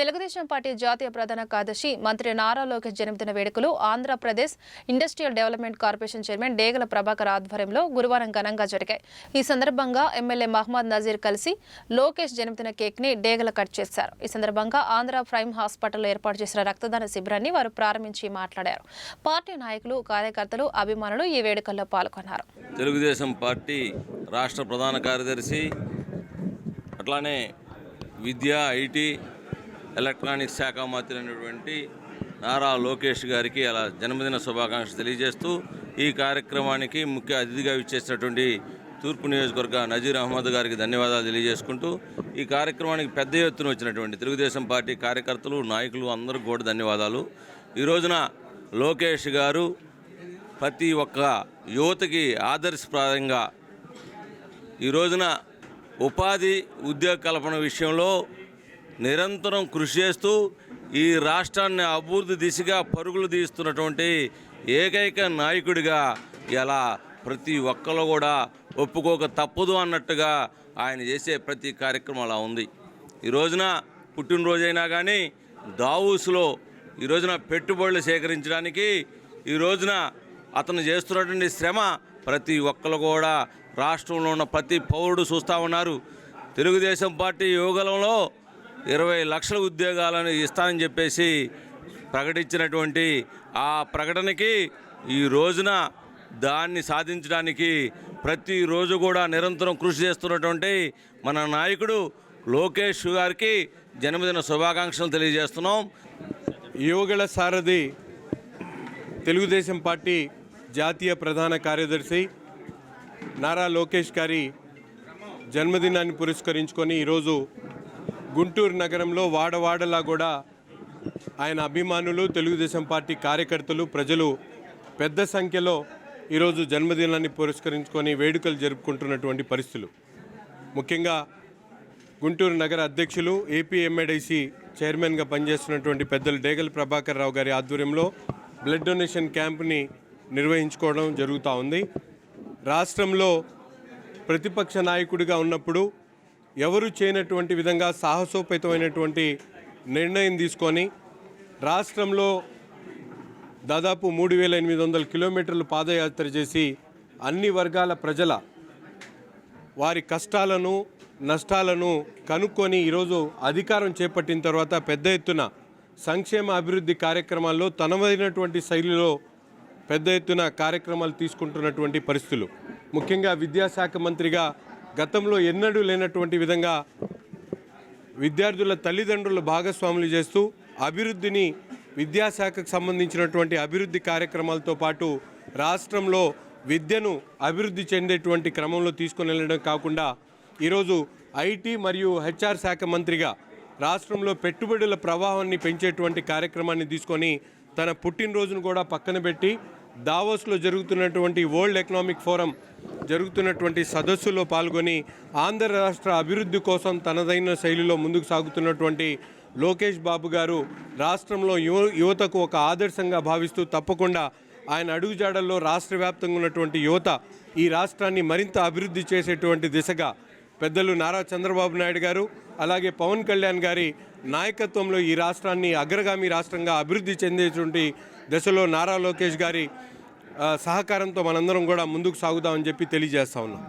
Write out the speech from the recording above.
Telugu Desam party జాతీయ ప్రధాన కార్యదర్శి మంత్రి నారా లోకేష్ జన్మదిన వేడుకలు Andhra Pradesh industrial development corporation chairman Degala Prabhakar ఆధ్వర్యంలో గురువారం ఘనంగా జరిగాయి. ఈ సందర్భంగా ఎమ్మెల్యే మహమ్మద్ నజీర్ కలిసి లోకేష్ జన్మదిన కేక్ని డేగల కట్ చేశారు. ఈ సందర్భంగా ఆంధ్ర ప్రైమ్ హాస్పిటల్లో ఏర్పాటు చేసిన రక్తదాన శిబిరాన్ని వారు ప్రారంభించి మాట్లాడారు. పార్టీ నాయకులు కార్యకర్తలు అభిమానులు ఈ వేడుకల్లో పాల్గొన్నారు. తెలుగుదేశం పార్టీ రాష్ట్ర ప్రధాన కార్యదర్శి అట్లానే విద్య ఐటీ ఎలక్ట్రానిక్స్ శాఖ మంత్రి అయినటువంటి నారా లోకేష్ గారికి అలా జన్మదిన శుభాకాంక్షలు తెలియజేస్తూ ఈ కార్యక్రమానికి ముఖ్య అతిథిగా ఇచ్చేసినటువంటి తూర్పు నియోజకవర్గ నజీర్ అహ్మద్ గారికి ధన్యవాదాలు తెలియజేసుకుంటూ ఈ కార్యక్రమానికి పెద్ద ఎత్తున వచ్చినటువంటి తెలుగుదేశం పార్టీ కార్యకర్తలు నాయకులు అందరూ కూడా ధన్యవాదాలు. ఈ రోజున లోకేష్ గారు ప్రతి ఒక్క యువతకి ఆదర్శప్రాయంగా ఈ రోజున ఉపాధి ఉద్యోగ కల్పన విషయంలో నిరంతరం కృషి చేస్తూ ఈ రాష్ట్రాన్ని అభివృద్ధి దిశగా పరుగులు తీస్తున్నటువంటి ఏకైక నాయకుడిగా ఇలా ప్రతి ఒక్కరు కూడా ఒప్పుకోక తప్పదు అన్నట్టుగా ఆయన చేసే ప్రతి కార్యక్రమం అలా ఉంది. ఈ రోజున పుట్టినరోజైనా కానీ దావూస్లో ఈ రోజున పెట్టుబడులు సేకరించడానికి ఈ రోజున అతను చేస్తున్నటువంటి శ్రమ ప్రతి ఒక్కరు కూడా రాష్ట్రంలో ఉన్న ప్రతి పౌరుడు చూస్తూ ఉన్నారు. తెలుగుదేశం పార్టీ యువగలంలో ఇరవై లక్షల ఉద్యోగాలను ఇస్తానని చెప్పేసి ప్రకటించినటువంటి ఆ ప్రకటనకి ఈ రోజున దాన్ని సాధించడానికి ప్రతిరోజు కూడా నిరంతరం కృషి చేస్తున్నటువంటి మన నాయకుడు లోకేష్ గారికి జన్మదిన శుభాకాంక్షలు తెలియజేస్తున్నాం. యువగళ సారథి తెలుగుదేశం పార్టీ జాతీయ ప్రధాన కార్యదర్శి నారా లోకేష్ గారి జన్మదినాన్ని పురస్కరించుకొని ఈరోజు గుంటూరు నగరంలో వాడవాడలా కూడా ఆయన అభిమానులు తెలుగుదేశం పార్టీ కార్యకర్తలు ప్రజలు పెద్ద సంఖ్యలో ఈరోజు జన్మదినాన్ని పురస్కరించుకొని వేడుకలు జరుపుకుంటున్నటువంటి పరిస్థితులు. ముఖ్యంగా గుంటూరు నగర అధ్యక్షులు ఏపీ ఎంఏడైసి చైర్మన్గా పనిచేస్తున్నటువంటి పెద్దలు డేగల్ ప్రభాకర్ రావు గారి ఆధ్వర్యంలో బ్లడ్ డొనేషన్ క్యాంప్ని నిర్వహించుకోవడం జరుగుతూ ఉంది. రాష్ట్రంలో ప్రతిపక్ష నాయకుడిగా ఉన్నప్పుడు ఎవరు చేయనటువంటి విధంగా సాహసోపేతమైనటువంటి నిర్ణయం తీసుకొని రాష్ట్రంలో దాదాపు మూడు వేల ఎనిమిది వందల కిలోమీటర్లు పాదయాత్ర చేసి అన్ని వర్గాల ప్రజల వారి కష్టాలను నష్టాలను కనుక్కొని ఈరోజు అధికారం చేపట్టిన తర్వాత పెద్ద ఎత్తున సంక్షేమ అభివృద్ధి కార్యక్రమాల్లో తనమైనటువంటి శైలిలో పెద్ద ఎత్తున కార్యక్రమాలు తీసుకుంటున్నటువంటి పరిస్థితులు. ముఖ్యంగా విద్యాశాఖ మంత్రిగా గతంలో ఎన్నడూ లేనటువంటి విధంగా విద్యార్థుల తల్లిదండ్రులు భాగస్వాములు చేస్తూ అభివృద్ధిని విద్యాశాఖకు సంబంధించినటువంటి అభివృద్ధి కార్యక్రమాలతో పాటు రాష్ట్రంలో విద్యను అభివృద్ధి చెందేటువంటి క్రమంలో తీసుకొని వెళ్ళడం కాకుండా ఈరోజు ఐటీ మరియు హెచ్ఆర్ శాఖ మంత్రిగా రాష్ట్రంలో పెట్టుబడుల ప్రవాహాన్ని పెంచేటువంటి కార్యక్రమాన్ని తీసుకొని తన పుట్టినరోజును కూడా పక్కన పెట్టి దావోస్లో జరుగుతున్నటువంటి వరల్డ్ ఎకనామిక్ ఫోరం జరుగుతున్నటువంటి సదస్సులో పాల్గొని ఆంధ్ర రాష్ట్ర అభివృద్ధి కోసం తనదైన శైలిలో ముందుకు సాగుతున్నటువంటి లోకేష్ బాబు గారు రాష్ట్రంలో యువ యువతకు ఒక ఆదర్శంగా భావిస్తూ తప్పకుండా ఆయన అడుగుజాడల్లో రాష్ట్ర వ్యాప్తంగా ఉన్నటువంటి యువత ఈ రాష్ట్రాన్ని మరింత అభివృద్ధి చేసేటువంటి దిశగా పెద్దలు నారా చంద్రబాబు నాయుడు గారు అలాగే పవన్ కళ్యాణ్ గారి నాయకత్వంలో ఈ రాష్ట్రాన్ని అగ్రగామి రాష్ట్రంగా అభివృద్ధి చెందేటువంటి దశలో నారా లోకేష్ గారి సహకారంతో మనందరం కూడా ముందుకు సాగుదామని చెప్పి తెలియజేస్తా ఉన్నాం.